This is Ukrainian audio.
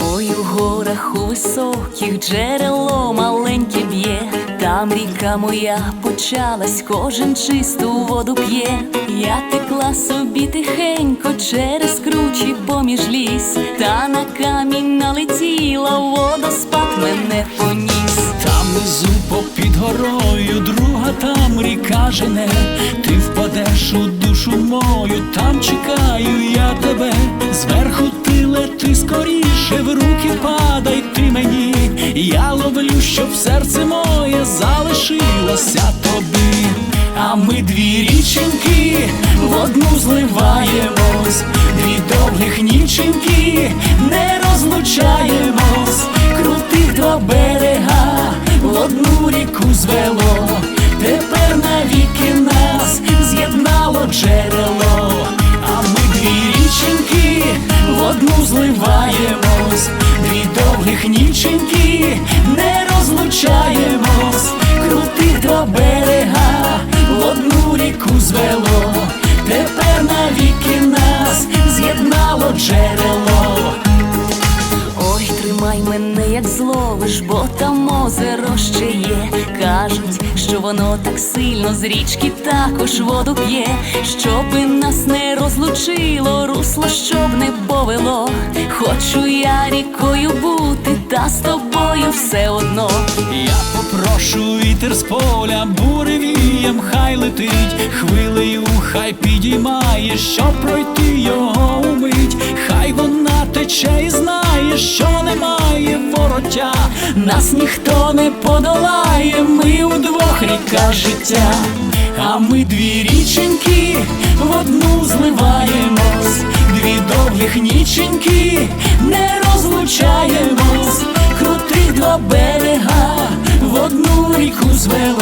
Ой, у горах у високих джерело б'є, там ріка моя почалась, кожен чисту воду п'є. Я текла собі тихенько через кручі поміж ліс, та на камінь налетіла, водоспад мене поніс. Там внизу попід горою, друга там ріка жене, ти впадеш у душу мою, там чекаю я тебе, зверху ти лети скоріше, в ти мені, я ловлю, щоб серце моє залишилося тобі. А ми дві річеньки в одну зливаємось, дві довгих ніченьки не розлучаємось, крутих два берега в одну ріку звело, тепер навіки нас з'єднало джерело, а ми дві річеньки в одну зливаємось, довгих ніченьки не розлучаємось, крутих два берега в одну ріку звело, тепер навіки нас з'єднало джерело. Як зловиш, бо там озеро ще є. Кажуть, що воно так сильно з річки також воду п'є, щоби нас не розлучило, русло щоб не повело. Хочу я рікою бути, та з тобою все одно. Я попрошу вітер з поля, буревієм хай летить, хвилею хай підіймає, щоб пройти його умить, хай вона тече і знає, що немає вороття, нас ніхто не подолає, ми удвох ріка життя, а ми дві річеньки в одну зливаємось, дві довгих ніченьки не розлучаємось, крутих два берега в одну ріку звело,